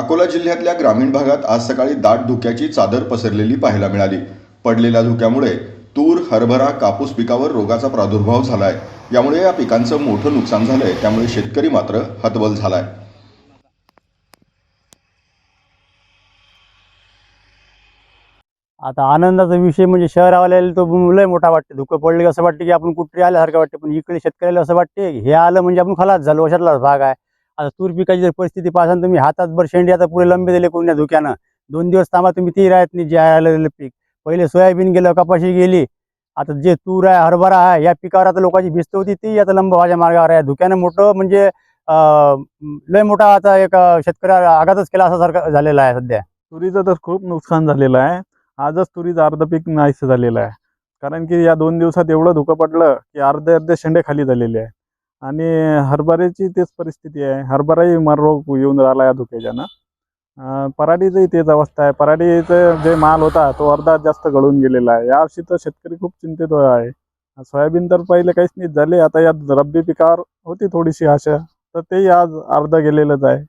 अकोला जिल्ह्यातल्या ग्रामीण भागात आज सकाळी दाट धुक्याची चादर पसरलेली पाहायला मिळाली. पडलेल्या धुक्यामुळे तूर हरभरा कापूस पिकावर रोगाचा प्रादुर्भाव झालाय. यामुळे या पिकांचं मोठं नुकसान झालंय. त्यामुळे शेतकरी मात्र हतबल झालाय. आता आनंदाचा विषय म्हणजे शहरावाल्याला तो लय मोठा वाटते. धुकं पडले असं वाटते की आपण कुठे आल्यासारखं वाटते पण इकडे शेतकऱ्याला असं वाटते हे आलं म्हणजे आपण खलास झालो अशातलाच भाग आहे. आता तूर पिकाची जर परिस्थिती पाहसान तुम्ही हातात भर शेंडी आता पुढे लंबे दिले कोणी धुक्यानं. दोन दिवस थांबा तुम्ही ती राहत नाही जे आलेलं पीक. पहिले सोयाबीन गेलं कपाशी गेली. आता जे तूर आहे हरभरा आहे या पिकावर आता लोकांची भिस्त होती ती आता लंब व्हायच्या मार्गावर आहे. धुक्यानं मोठं म्हणजे लय मोठा आता एक शेतकऱ्या शेतकऱ्याला आघातच केला असा सारखं झालेला आहे सध्या. तुरीचं तर खूप नुकसान झालेलं आहे. आजच तुरीचं अर्ध पीक नाहीसं झालेलं आहे. कारण की या दोन दिवसात एवढं धुकं पडलं की अर्धे अर्धे शेंडे खाली झालेले आहे. आणि हरभऱ्याची तेच परिस्थिती आहे. हरभराही मर रोग येऊन राहिला या धुक्याच्यानं. पराठीचंही तेच अवस्था आहे. पराठीचं जे माल होता तो अर्धा जास्त गळून गेलेला आहे. यावर्षी तर शेतकरी खूप चिंतित आहे. सोयाबीन तर पहिले काहीच नाही झाले. आता या रब्बी पिकावर होती थोडीशी आशा. तर तेही आज अर्ध गेलेलंच आहे.